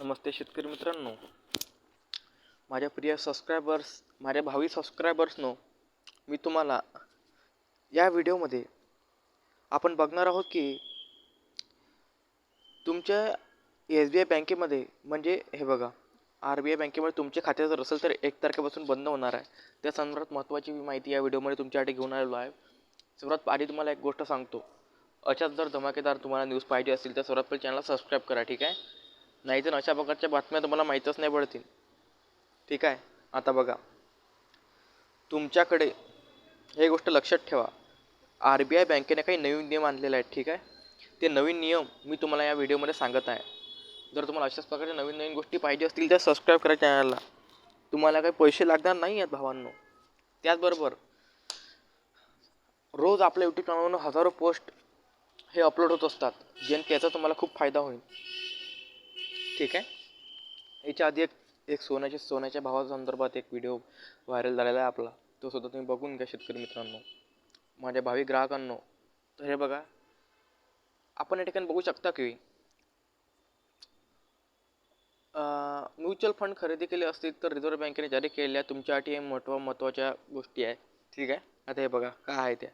नमस्ते शेतकरी मित्रांनो. माझ्या प्रिय सबस्क्रायबर्स माझ्या भावी सबस्क्रायबर्सनो मी तुम्हाला या व्हिडिओमध्ये आपण बघणार आहोत की तुमच्या एस बी आय बँकेमध्ये म्हणजे हे बघा आर बी आय बँकेमध्ये तुमचे खाते जर असेल तर एक तारखेपासून बंद होणार आहे. त्या संदर्भात महत्त्वाची माहिती या व्हिडिओमध्ये तुमच्यासाठी घेऊन आलेलो आहे. सर्वात आधी तुम्हाला एक गोष्ट सांगतो. अशाच जर धमाकेदार तुम्हाला न्यूज पाहिजे असतील तर सर्वात पहिले चॅनलला सबस्क्राईब करा ठीक आहे? नाही तर अशा प्रकारच्या बातम्या तुम्हाला माहीतच नाही पडतील. ठीक आहे? आता बघा. तुमच्याकडे हे गोष्ट लक्षात ठेवा. आर बी आय बँकेने काही नवीन नियम आणलेले आहेत ठीक आहे? ते नवीन नियम मी तुम्हाला या व्हिडिओमध्ये सांगत आहे. जर तुम्हाला अशाच प्रकारच्या नवीन नवीन गोष्टी पाहिजे असतील तर सबस्क्राईब करा चॅनलला तुम्हाला काही पैसे लागणार नाही आहेत भावांनो. त्याचबरोबर रोज आपल्या यूट्यूब चॅनलवरून हजारो पोस्ट हे अपलोड होत असतात. ज्याने त्याचा तुम्हाला खूप फायदा होईल. ठीक आहे. याच्या आधी एक एक सोन्याच्या सोन्याच्या भावा संदर्भात एक व्हिडिओ व्हायरल झालेला आहे आपला. तो सुद्धा तुम्ही बघून घ्या शेतकरी मित्रांनो. माझ्या भावी ग्राहकांनो तर हे बघा. आपण या ठिकाणी बघू शकता की म्युच्युअल फंड खरेदी केले असतील तर रिझर्व्ह बँकेने जारी केलेल्या तुमच्यासाठी महत्त्व महत्त्वाच्या गोष्टी आहे. ठीक आहे. आता हे बघा काय आहे त्या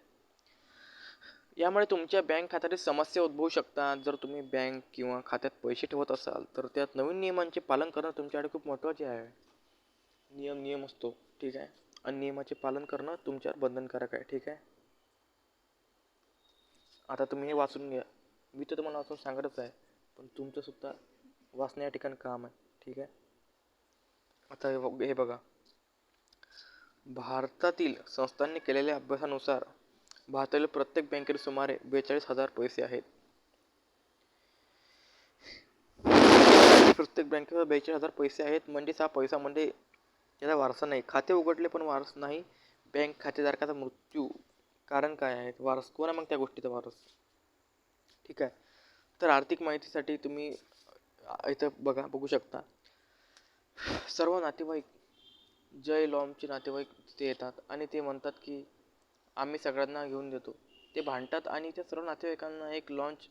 यामुळे तुमच्या बँक खात्यातील समस्या उद्भवू शकतात. जर तुम्ही बँक किंवा खात्यात पैसे ठेवत असाल तर त्यात नवीन नियमांचे पालन करणं तुमच्याकडे खूप महत्त्वाचे आहे. नियम नियम असतो. ठीक आहे? आणि नियमाचे पालन करणं तुमच्यावर बंधनकारक आहे. ठीक आहे? आता तुम्ही हे वाचून घ्या. मी तर तुम्हाला वाचून सांगतच आहे पण तुमचं सुद्धा वाचण्या या ठिकाणी काम आहे. ठीक आहे? आता हे बघा. भारतातील संस्थांनी केलेल्या अभ्यासानुसार भारतातील प्रत्येक बँकेत सुमारे बेचाळीस हजार पैसे आहेत. प्रत्येक बँकेवर बेचाळीस हजार पैसे आहेत. म्हणजेच हा पैसा म्हणजे याचा वारसा नाही. खाते उघडले पण वारस नाही. बँक खातेधारकाचा मृत्यू कारण काय आहे? वारस. कोण आहे मग त्या गोष्टीचा वारस? ठीक आहे. तर आर्थिक माहितीसाठी तुम्ही इथं बघा बघू शकता. सर्व नातेवाईक जय लॉमचे नातेवाईक तिथे येतात आणि ते म्हणतात की आम्ही सगळ्यांना घेऊन देतो. ते भांडतात आणि त्या सर्व नातेवाईकांना एक लॉन्च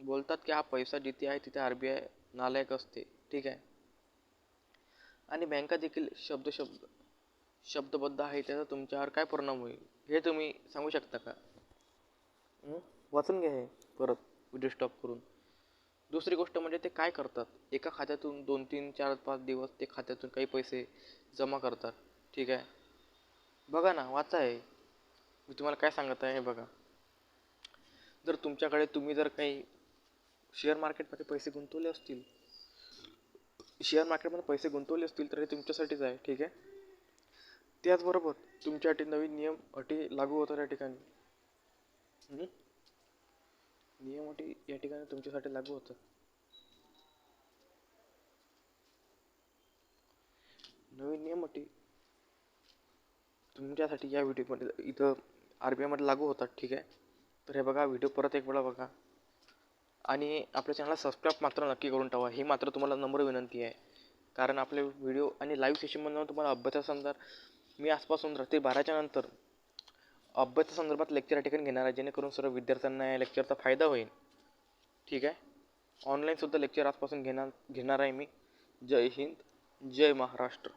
बोलतात की हा पैसा जिथे आहे तिथे आर बी आय नालायक असते. ठीक आहे? आणि बँका देखील शब्द शब्द शब्दबद्ध आहे त्याचा तुमच्यावर काय परिणाम होईल? हे तुम्ही सांगू शकता का? वाचून घ्या हे परत व्हिडिओ स्टॉप करून. दुसरी गोष्ट म्हणजे ते काय करतात? एका खात्यातून दोन तीन चार पाच दिवस ते खात्यातून काही पैसे जमा करतात. ठीक आहे? बघा ना वाचा आहे मी तुम्हाला काय सांगत आहे हे बघा. जर तुमच्याकडे तुम्ही जर काही शेअर मार्केटमध्ये पैसे गुंतवले असतील शेअर मार्केटमध्ये पैसे गुंतवले असतील तर हे तुमच्यासाठीच आहे ठीक आहे? त्याचबरोबर तुमच्यासाठी नवीन नियम अटी लागू होतात या ठिकाणी. नियम अटी या ठिकाणी तुमच्यासाठी लागू होतात. नवीन नियम अटी तुमच्यासाठी या व्हिडिओमध्ये इथं आर बी आयमध्ये लागू होतात ठीक आहे? तर हे बघा व्हिडिओ परत एक वेळा बघा. आणि आपल्या चॅनलला सबस्क्राईब मात्र नक्की करून ठेवा. ही मात्र तुम्हाला नम्र विनंती आहे. कारण आपले व्हिडिओ आणि लाईव्ह सेशनमधून तुम्हाला अभ्यासासंदर्भात मी आजपासून रात्री बाराच्या नंतर अभ्यासासंदर्भात लेक्चर या ठिकाणी घेणार आहे. जेणेकरून सर्व विद्यार्थ्यांना या लेक्चरचा फायदा होईल. ठीक आहे? ऑनलाईनसुद्धा लेक्चर आजपासून घेणार घेणार आहे मी. जय हिंद जय महाराष्ट्र.